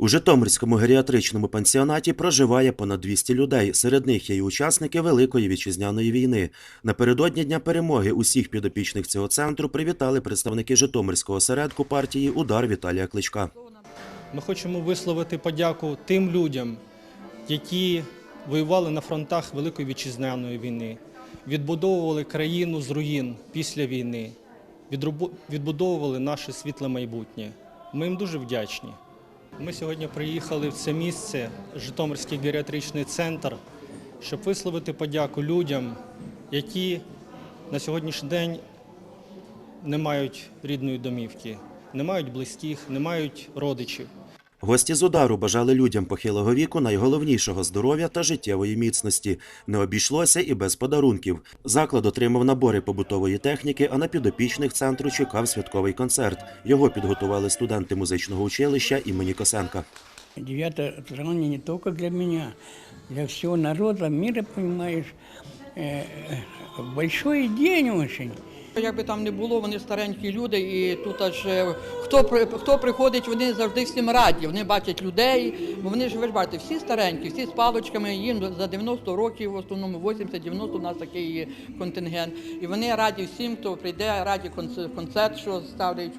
У Житомирському геріатричному пансіонаті проживає понад 200 людей. Серед них є й учасники Великої вітчизняної війни. Напередодні Дня перемоги усіх підопічних цього центру привітали представники Житомирського осередку партії Удар Віталія Кличка. Ми хочемо висловити подяку тим людям, які воювали на фронтах Великої вітчизняної війни, відбудовували країну з руїн після війни, відбудовували наше світле майбутнє. Ми їм дуже вдячні. Ми сьогодні приїхали в це місце, Житомирський геріатричний центр, щоб висловити подяку людям, які на сьогоднішній день не мають рідної домівки, не мають близьких, не мають родичів. Гості з удару бажали людям похилого віку найголовнішого здоров'я та життєвої міцності. Не обійшлося і без подарунків. Заклад отримав набори побутової техніки, а на підопічних центру чекав святковий концерт. Його підготували студенти музичного училища імені Косенка. 9 травня не только для меня, для всего народа, мира, понимаешь. Э, э, день очень. Як би там не було, вони старенькі люди, і тут аж е, хто хто приходить, вони завжди всім раді. Вони бачать людей, бо вони ж ви ж бачите, всі старенькі, всі з паличками, їм за 90 років, в основному 80-90 у нас такий контингент. І вони раді всім, хто прийде, раді конц- концерт, що ставлять